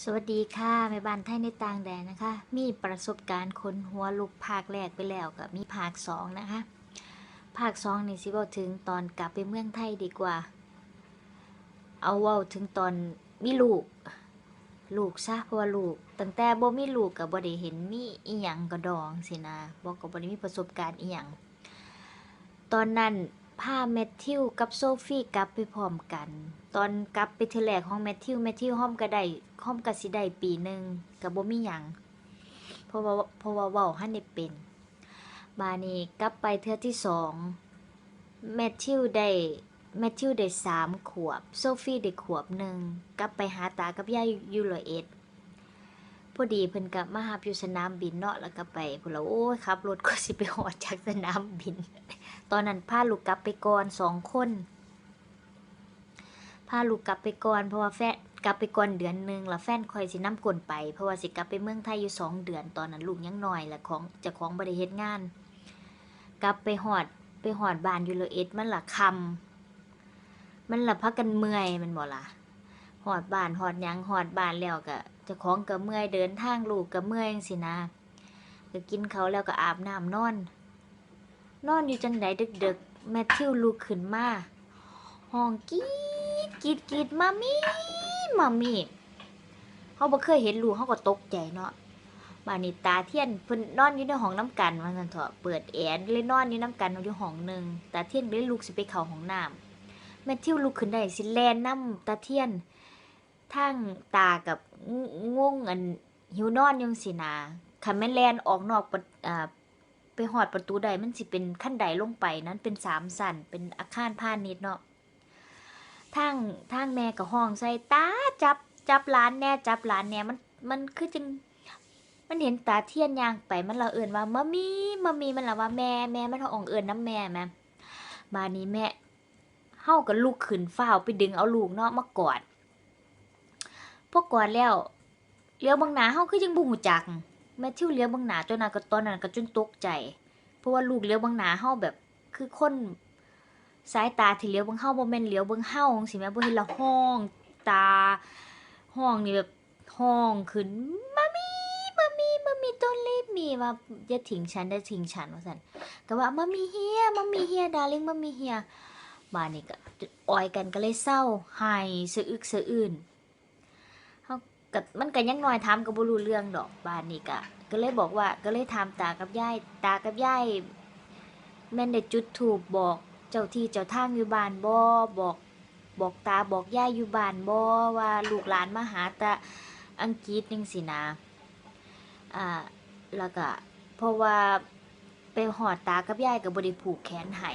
สวัสดีค่ะแม่บ้านไทยในต่างแดนนะคะ มีประสบการณ์คนหัวลุกภาคแรกไปแล้วกับมีภาคสองนะคะ ภาคสองนี่สิบอกถึงตอนกลับไปเมืองไทยดีกว่า เอาเว้าถึงตอนมีลูก ลูกซะเพราะว่าลูก ตั้งแต่บ่มีลูกกับบ่ได้เห็นมีอีหยังกระดองสินะบอกกับบ่ได้มีประสบการณ์อีหยังตอนนั้นพาแมทธิวกับโซฟี่กลับไปพร้อมกัน ตอนกลับไปเทแรกของแมทธิวแมทธิวห้อมก็ไดห้อมก็สิไดปีหนึ่งกับบ่มีหยังเพราะว่าเพราะว่าเว้าหันได้เป็นบานี้กลับไปเทือที่สองแมทธิวได้แมทธิวได้สามขวบ โซฟี่ได้ขวบหนึ่งกลับไปหาตากับย่าย,ยูโรเอ็ดพอดีเพิ่นกลับมาหาอยู่สนามบินเนาะแล้วก็ไปพุ่นละโอ้ยขับรถก็สิไปหอดจากสนามบิน ตอนนั้นพาลูกกลับไปก่อนสองคนาลูกกลับไปก่อนเพราะว่าแฟนกลับไปก่อนเดือนหนึ่งแล้วแฟนคอยสิน้ำกลนไปเพราะว่าสิกลับไปเมืองไทยอยู่สองเดือนตอนนั้นลูกยังน้อยและของจะของบริเฮ็ดงาน กลับไปหอดไปหอดบ้านยูโรเอ็ดมันละคำมันละพักกันเมื่อยมันบ่ละหอดบ้านหอดยังหอดบ้านแล้วก็จะของก็เมื่อยเดินทางลูกก็เมื่อยจังสินะก็กินเขาแล้วก็อาบน้ำนอน นอนอยู่จังไดดึกๆแมทธิวลุกขึ้นมาห้องกรีด กรีดกรีดมามี่มามี่เขาบ่เคยเห็นลูกเขาก็ตกใจเนาะบานิตาเทียนเพิ่นนอนอยู่ในห้องน้ำกันว่าซั่นเถอะเปิดแอร์เลยนอนอยู่น้ำกันอยู่ห้องหนึ่งตาเทียนเลยลุกสิไปเข้าห้องน้ำแมทธิวลุกขึ้นได้สิแลนน้ำตาเทียนทั้งตากับง่วงอันหิวนอนอยังสินาคันแม่นแลนออกนอกประอ่าไปหอดประตูใดมันสิเป็นขั้นใดลงไปนั้นเป็นสามสันเป็นอาคารพาณิชย์เนาะ ทางทางแม่กับห้องใส่ตาจับจับร้านแน่จับร้านแน่มันมันคือจังมันเห็นตาเทียนยางไปมันละเอิญว่ามามีมามีมันละว่าแม่แม่มันเอาองเอิญน้ำแม่แม่บานนี้แม่เฮากับลูกขึ้นฝ้าไปดึงเอาลูกเนาะมากอดพอกกอดแล้วเลี้ยวบางหนาเฮาคือจังบุหูจัก แม่ทิวเลี้ยวบางหนาจนนั้นก็ตอนนั้นก็จนตกใจ เพราะว่าลูกเลี้ยวบางหนาเฮาแบบคือคน สายตาที่เลี้ยวเบางเฮาบ่แม่นเลี้ยวเบางเฮาจังซี่แม่บ่เห็นละห้องตาห้องนี่แบบห้องขึ้นมามีมามีมามีต้นรีบมีว่าอย่าทิ้งฉันอย่าทิ้งฉันว่าซั่นก็ว่ามามีเฮียมามีเฮียดาริ่งมามีเฮียบ้านนี้ก็อ่อยกันก็เลยเศร้าไห้สะอึกสะอื่นก็มันก็ยังน้อยถามก็บ่รู้เรื่องดอกบ้านนี้ก็ก็เลยบอกว่าก็เลยถามตากับยายตากับยายแม่นได้จุดธูปบอก เจ้าที่เจ้าทางอยู่บ้านบ่บอกบอกตาบอกย่ายอยู่บ้านบ่ว่าลูกหลานมาหาตาอังกฤษจังซี่นะอ่าแล้วก็เพราะว่าไปหอดตากับย่ายก็บ่ได้ผูกแขนให้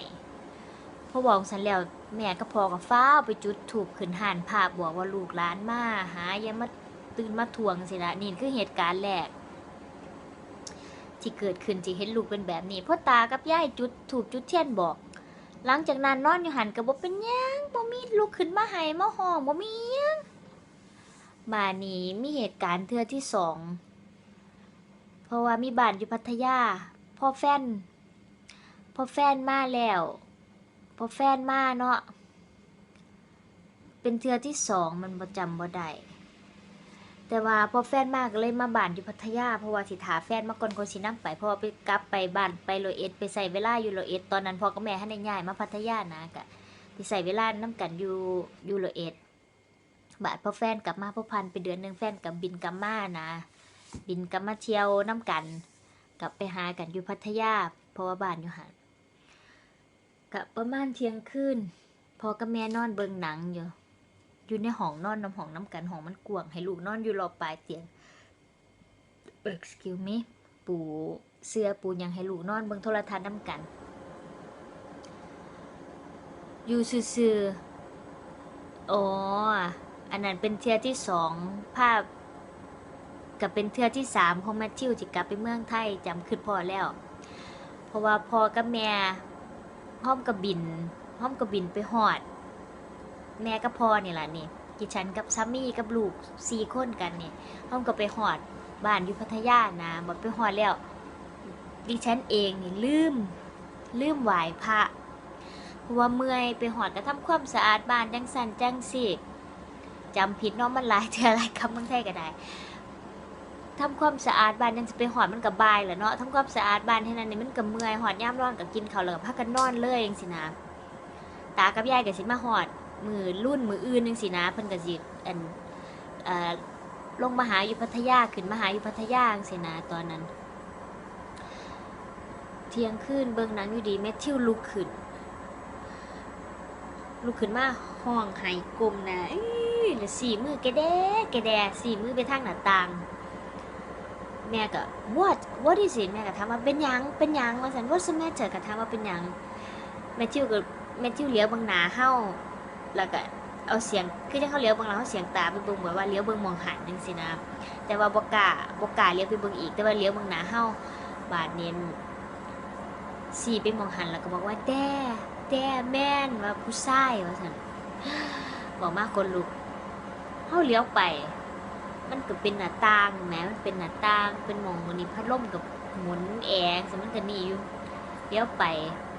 พอบอกสันแล้วแม่ก็พอกับฟ้าไปจุดถูกขึ้นห่านภาพบอกว่าลูกหลานมาหาย่ามาตื่นมาทวงสิละนี่คือเหตุการณ์แรกที่เกิดขึ้นที่เห็นลูกเป็นแบบนี้พ่อตากับย่ายจุดถูกจุดเทียนบอก หลังจากนั้นนอนอยู่หันกับบ่เป็นยังบ่มีลูกขึ้นมาให้มาห้องบ่มียังมานี้มีเหตุการณ์เทือที่สองเพราะว่ามีบ้านอยู่พัทยาพ่อแฟนพ่อแฟนมาแล้วพ่อแฟนมาเนาะเป็นเทือที่สองมันประจำบ่ได้ แต่ว่าพอแฟนมากเลยมาบ้านอยู่พัทยาเพราะว่าสิถาแฟนมาก่อนคนสินํไปเพราะว่าไปกลับไปบ้านไปโรเอ็ดไปใส่เวลาอยู่โรเอ็ดตอนนั้นพอกับแม่ให้ได้ย้ายมาพัทยานะกะไปใส่เวลานํกันอยู่อยู่โรเอ็ดบาดพอแฟนกลับมาพอพันไปเดือนหนึ่งแฟนกับบินกลับมานะ บินกลับมาเที่ยวน้กัน กลับไปหากันอยู่พัทยาเพราะว่าบ้านอยู่หันกับประมาณเที่ยงคืนพอกับแม่นอนเบิงหนังอยู่ อยู่ในห้องนอนน้ำห้องน้ำกันห้องมันกว้างให้ลูกนอนอยู่รอปลายเตียง excuse me ปูเสื้อปูยังให้ลูกนอนเบิ่งโทรทัศน์น้ำกัน อยู่ซื่อๆอ๋อ อันนั้นเป็นเทือที่สองภาพกับเป็นเทือที่สามของแมทธิวที่กลับไปเมืองไทยจำขึ้นพอแล้ว เพราะว่าพ่อกับแม่ห้อมกับบินห้อมกับบินไปหอด แม่กับพ่อนี่แหละนี่กิฉันกับซัมมี่กับลูกสี่คนกันนี่ห้องก็ไปหอดบ้านอยู่พัทยานะบอไปหอดแล้ว ดิฉันเองนี่ลืม ลืมไหวพระเพราะว่าเมื่อยไปหอดก็ทำความสะอาดบ้านจังสันจังสิจำผิดเนาะมันหลายเทื่อหลายคำเมืองไทยก็ได้ทำความสะอาดบ้านยังสิไปหอดมันก็บบายแหละเนาะทำความสะอาดบ้านให้นั้นนี่มันก็เมื่อยหอดย่ามร้อนก็กินข้าวแล้วก็พากันนอนเลยจังซี่นะตากับยายก็สิมาหอด มือรุ่นมืออื่นจังซี่นะเพิ่นก็สิอันเอ่อลงมหาอยู่พัทยาขึ้นมหาอยู่พัทยาจังซี่นะตอนนั้น เที่ยงคืนเบิ่งหนังอยู่ดีแมทธิวลุกขึ้นลุกขึ้นมาห้องไห้กลมนะเอ้ยแล้วสี่มือแกแดแกแดสี่มือไปทางหน้าต่างแม่ก็ what what is it แม่ก็ถามว่าเป็นยังเป็นยังว่าสัน what's the matter ก็ถามว่าเป็นยังแมทธิวก็แมทธิวเหลียวบิ่งหนาเฮา แล้วก็เอาเสียงคือจังเขาเลี้ยวเบิ่งแล้วเขาเสียงตาไปเบิ่งเหมือนว่าเลี้ยวเบิ่งมองหันจังซี่นะแต่ว่าบกาบกาเลี้ยวไปเบิ่งอีก แต่ว่าเลี้ยวเบิ่งหน้าเฮาบาดเน้นสีไปมองหันแล้วก็บอกว่าแด้แด้แม่นว่าผู้ชายว่าซั่นบอกมาคนลุกเฮาเลี้ยวไป มันก็เป็นหน้าต่างแหมมันเป็นหน้าต่างเป็นมองมันนี่พัดลมกับหมุนแอร์สมันก็นี่อยู่เลี้ยวไป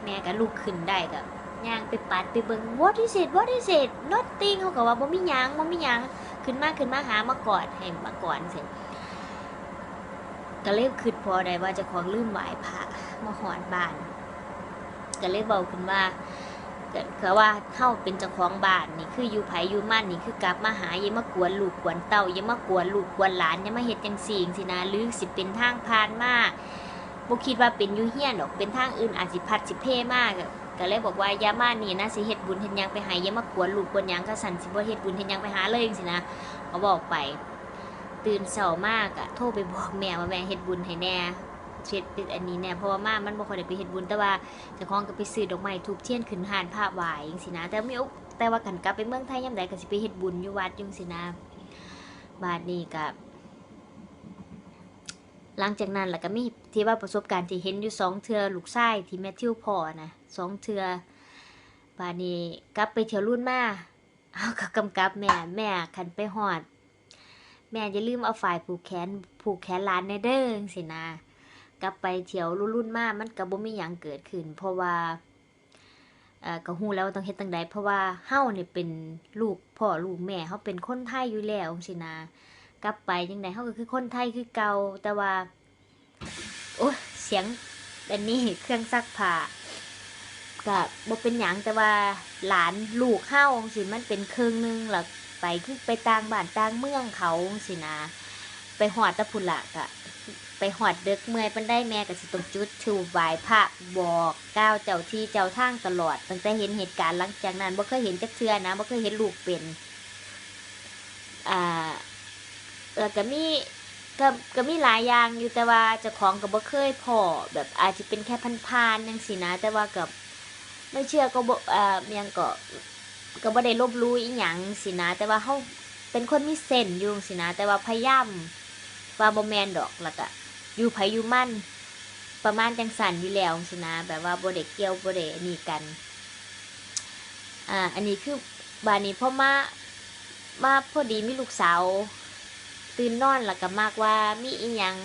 แม่ก็ลุกขึ้นได้ก็ ย่างไปปัดไปเบิง what is it what is it nothing เขาก็ว่าบ่มีหยังบ่มีหยังขึ้นมาขึ้นมาหามากอดให้มากอดเสร็จก็เลยคิดพอได้ว่าจะของลืมไหวพระมาหอดบ้านก็เลยเบาขึ้นว่าก็คือว่าเฮาเป็นเจ้าของบ้านนี่คืออยู่ไผอยู่มั่นนี่คือกลับมาหาอย่ามากวนลูกกวนเต้าอย่ามากวนลูกกวนหลานอย่ามาเฮ็ดจังซี่งซี่นะหรือสิเป็นทางผ่านมากบ่คิดว่าเป็นอยู่เฮียนดอกเป็นทางอื่นอาจสิพัดสิเพมาก ก็เลยบอกว่าย่ามานี่นะสิเฮ็ดบุญเฮ็ดหยังไปหาอย่ามากวนลูกกวนหยังก็สั่นสิบ่เฮ็ดบุญเฮ็ดหยังไปหาเลยจังซี่นะก็บอกไป ตื่นเช้ามากอะโทรไปบอกแม่ว่าแม่เฮ็ดบุญให้แน่เฮ็ดเป็นอันนี้แน่เพราะว่ามามันบ่ค่อยได้ไปเฮ็ดบุญแต่ว่าเจ้าของก็ไปซื้อดอกไม้ทูบเทียนขึ้นหานผ้าไหวจังซี่นะ แต่มีโอแต่ว่ากันกลับไปเมืองไทยยามใดก็สิไปเฮ็ดบุญอยู่วัดจังซี่นะ บาดนี้ก็ หลังจากนั้นแล้วก็มีที่ว่าประสบการณ์ที่เห็นอยู่สองเทือลูกชายที่แมทธิวพ่อนะสองเทือบานี้กลับไปเที่ยวรุ่นมาเอาก็กำกับแม่แม่คันไปฮอด แม่อย่าลืมเอาฝ่ายผูกแขนผูกแขนหลานในเด้งซี่นะกลับไปเที่ยวรุ่นๆมามันก็บ่มีหยังเกิดขึ้น เพราะว่าเออก็ฮู้แล้วต้องเฮ็ดจังใดเพราะว่าเฮาเนี่ยเป็นลูกพ่อลูกแม่เฮาเป็นคนไทยอยู่แล้วจังซี่นะ กลับไปจังไดเฮาก็คือคนไทยคือเก่าแต่ว่า โอ้เสียงอันนี้เครื่องซักผ้าก็บ่เป็นหยังแต่ว่าหลานลูกเฮาจังซี่มันเป็นครึ่งหนึงแล้วไปคือไปต่างบ้านต่างเมืองเขาจังซี่นะ ไปฮอดตะพุละก็ไปหอดเดึกเมื่อยปันได้แม่ก็สิต้องจุดถูไหวพระบอกก้าวเจ้าที่เจ้าทางตลอด ตั้งแต่เห็นเหตุการณ์หลังจากนั้นบ่เคยเห็นจักเทื่อนะบ่เคยเห็นลูกเป็น อ่า แล้วก็มีก็ก็มีหลายอย่างอยู่แต่ว่าเจ้าของก็บ่เคยพอแบบอาจจะเป็นแค่พันๆจังซี่นะ แต่ว่ากับไม่เชื่อก็บ่อ่ายังก็ก็บ่ได้ลบลู่อีหยังสินะ แต่ว่าเฮาเป็นคนมีเส้นอยู่สินะ แต่ว่าพยายามว่าบ่แม่นดอกแล้วก็อยู่ไผอยู่มั่นประมาณจังสันอยู่แล้วสินะ แบบว่าบ่ได้เกี่ยวบ่ได้นนี่กันอ่าอันนี้คือบานนี้พ่อมามาพอดีมีลูกสาว ตื่นนอนแล้วก็มากว่ามีอีหยัง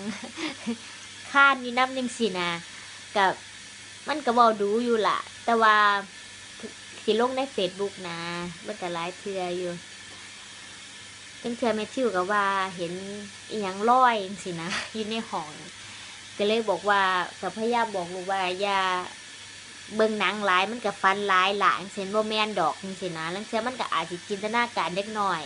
ข้านอยู่น้ำยังสินะกับมันก็บอกดูอยู่ล่ะ แต่ว่าสิลงในเฟซบุ๊กนะมันก็หลายเทื่ออยู่เป็นเทื่อแมทธิวก็ว่าเห็นอีหยังลอยจังสินะอยู่ในห้องก็เลยบอกว่ากับพยาบอกลูกว่าอย่าเบิ่งหนังหลายมันก็ฟันหลายหลายเซนบ่แมนดอกจังสินะลังเทื่อมันก็อาจสิจินตนาการเล็กน้อย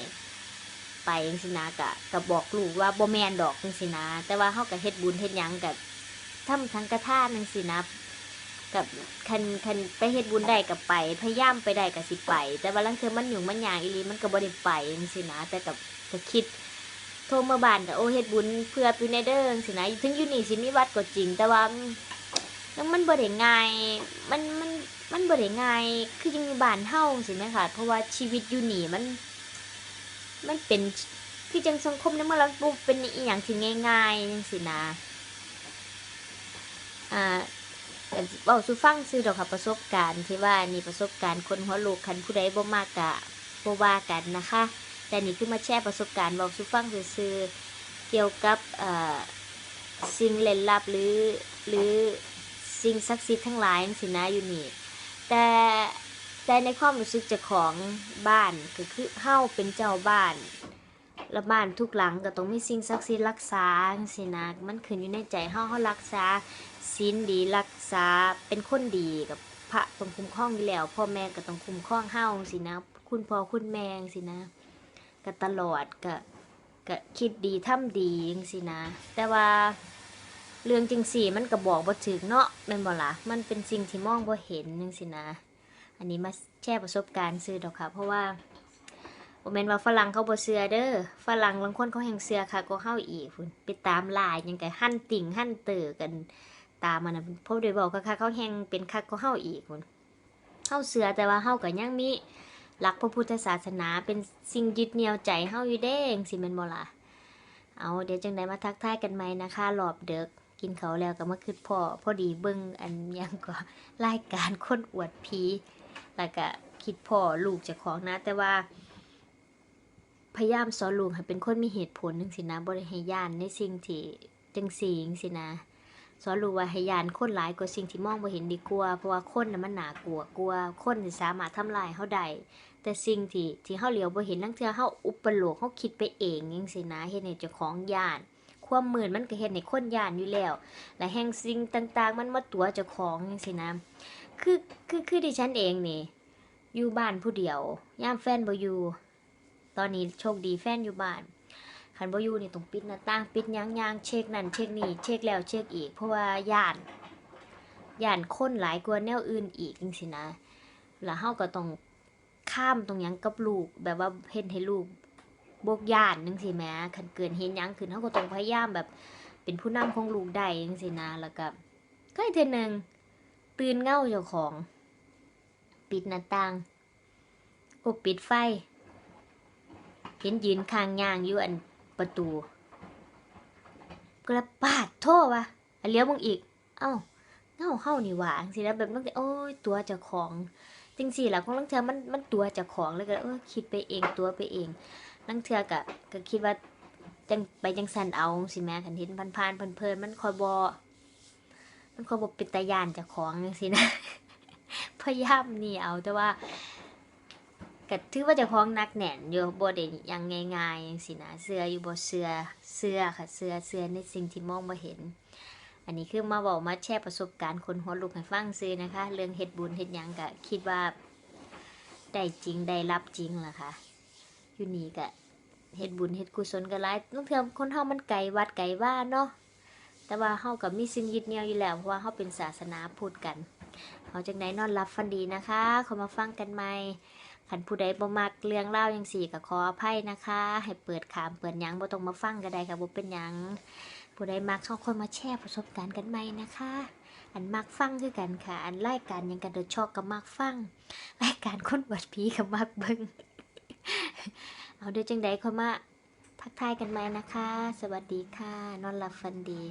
ไปจังสินะก็ก็บอกลูกว่าบ่แม่นดอกจังสินะ แต่ว่าเฮาก็เฮ็ดบุญเฮ็ดหยังก็ทำสังฆทานจังสินะกับคันคันไปเฮ็ดบุญได้ก็ไป พยายามไปได้ก็สิไป แต่ว่าลังเทือมันยุ่งมันยากอีลีมันก็บ่ได้ไปจังสินะ แต่กับก็คิดโทรมาบ้านก็โอเฮ็ดบุญเพื่อปีในเด้อสินะถึงอยู่นี่สิมีวัดก็จริง แต่ว่ามันมันบ่ได้ง่ายมันมันมันบ่ได้ง่ายคือยังอยู่บ้านเฮาสิแม่ค่ะ เพราะว่าชีวิตอยู่นี่มัน มันเป็นคือจังสังคมในเมื่อเราบ่เป็นอีหยังที่ง่ายๆจังซี่นะ อ่าก็สิเว้าสู่ฟังซื่อดอกค่ะประสบการณ์ที่ว่านี่ประสบการณ์คนหัวลูกคันผู้ใดบ่มากกะบ่ว่ากันนะคะ แต่นี่คือมาแชร์ประสบการณ์บอกสู่ฟังซื่อเกี่ยวกับเอ่อสิ่งเล่นลับหรือหรือสิ่งศักดิ์สิทธิ์ทั้งหลายจังซี่นะอยู่นี่แต่ ใจในความรู้สึกเจ้าของบ้านก็คือเฮาเป็นเจ้าบ้าน แล้วบ้านทุกหลังก็ต้องมีสิ่งศักดิ์สิทธิ์รักษาจังซี่นะมันขึ้นอยู่ในใจเฮาเฮารักษาศีลดีรักษาเป็นคนดีกับพระต้องคุ้มครองอยู่แล้ว พ่อแม่ก็ต้องคุ้มครองเฮาจังซี่นะ คุณพ่อคุณแม่จังซี่นะก็ตลอดก็ก็คิดดีทำดีจังซี่นะ แต่ว่าเรื่องจริงสี่มันก็บอกบ่ถึงเนาะแม่นบ่ล่ะมันเป็นสิ่งที่มองบ่เห็นจังซี่นะ อันนี้มาแชร์ประสบการณ์ซื้อดอกค่ะ เพราะว่าบ่แม่นว่าฝรั่งเขาบ่เชื่อเด้อฝรั่งบางคนเขาแห่งเชื่อค่ะก็เฮาอีกพุ่นไปตามลาหยังก็หั่นติ่งหั่นเตอกันตามมันนะเพราะได้บอกค่ะเขาแห่งเป็นคักก็เฮาอีกพุ่นเฮาเชื่อแต่ว่าเฮาก็ยังมีหลักพระพุทธศาสนาเป็นสิ่งยึดเหนี่ยวใจเฮาอยู่เด้งสิแม่นบ่ล่ะเอาเดี๋ยวจังไดมาทักทายกันใหมนะคะรอบเดึกกินเขาแล้วก็มาคิดพ่อพอดีเบิ่งอันยังก็รายการคนอวดผี แล้วก็คิดพ่อลูกจะของนะ แต่ว่า พยายามสอนลูกให้เป็นคนมีเหตุผลจังสินะบ่ได้ให้ย่านในสิ่งที่จังซี่จังสินะสอนลูกว่าให้ยานคนหลายกว่าสิ่งที่มองบ่เห็นดีกว่าเพราะว่าคนน่ะมันหนากลัวกลัวคนสิสามารถทำลายเฮาได้แต่สิ่งที่ที่เฮาเหลียวบ่เห็นนั่งเทื่อเฮาอุปโลกเฮาคิดไปเองจังซี่นะเฮ็ดให้เจ้าของยาน ความมืดมันก็เฮ็ดให้คนยานอยู่แล้ว และแห่งสิ่งต่างๆ มันมาตัวเจ้าของจังซี่นะ คือคือคือดิฉันเองนี่ อยู่บ้านผู้เดียวย่ามแฟนบอยู่ตอนนี้โชคดีแฟนอยู่บ้านคันบอยู่นี่ต้องปิดหน้าต่างปิดยังยางเช็คนั่นเช็คนี่เช็คแล้วเช็คอีก เพราะว่าย่านย่านคนหลายกว่าแนวอื่นอีกจังซี่นะแล้วเฮาก็ต้องข้ามตรงยังกับลูก แบบว่าเฮ็ดให้ลูกบกย่านจังซี่แหมคันเกิดเห็นยังขึ้นเฮาก็ต้องพยายามแบบเป็นผู้นำของลูกได้จังซี่นะแล้วก็ก็อีกเทื่อหนึง ตื่นเง่าเจ้าของ ปิดหน้าต่างโอ้ปิดไฟ เห็นยืนคางยางอยู่อันประตู กระปาดโทษวะอันเลี้ยวมึงอีก เอ้าเง่าเข้านี่หว่าสิแล้วแบบตั้งแต่โอ้ยตัวเจ้าของจริงสิล่ะของลังเทือมันมันตัวเจ้าของเลยก็เออคิดไปเองตัวไปเองลังเทือกะก็คิดว่าจังไปจังสันเอาสิแม่คันเห็นพันๆเพลินๆมันคอยบอ มันคอยบอเป็นตายานจ้าของจังสินะพยายามนี่เอาแต่ว่าก็ถือว่าจะคล้าของนักแน่นอยู่บ่ได้ยังง่ายๆจังซี่นะเสื้ออยู่บ่เสื้อเสื้อค่ะเสื้อเสื้อในสิ่งที่มองบ่เห็น อันนี้คือมาบอกมาแชร์ประสบการณ์คนหัวลุกให้ฟังซื้อนะคะ เรื่องเฮ็ดบุญเฮ็ดยังก็คิดว่าได้จริงได้รับจริงล่ะค่ะอยู่นี่ก็เฮ็ดบุญเฮ็ดกุศลก็หลายบางเทื่อคนเฮามันไกลวัดไกลบ้าเนาะ แต่ว่าเฮาก็มีสิ่งยึดเหนี่ยวอยู่แล้วเพราะว่าเฮาเป็นศาสนาพุทธกันเอาจากไหนนอนรับฟันดีนะคะเขามาฟังกันใหม่ขันผู้ใดบ่มักเรื่องเล่ายังสี่ก็ขออภัยนะคะ ให้เปิดขามเปิดยังบ่ต้องมาฟังก็ได้ค่ะบ่เป็นยังผู้ใดมักเข้าคนมาแชร์ประสบการณ์กันใหม่นะคะ อันมักฟังคือกันค่ะ อันรายการยังกันเดชอกกับมักฟังรายการคนบวดผีกับมักเบิงเอาเดี๋ยวจังใดเขามาทักทายกันใหม่นะคะ สวัสดีค่ะ นอนหลับฝันดี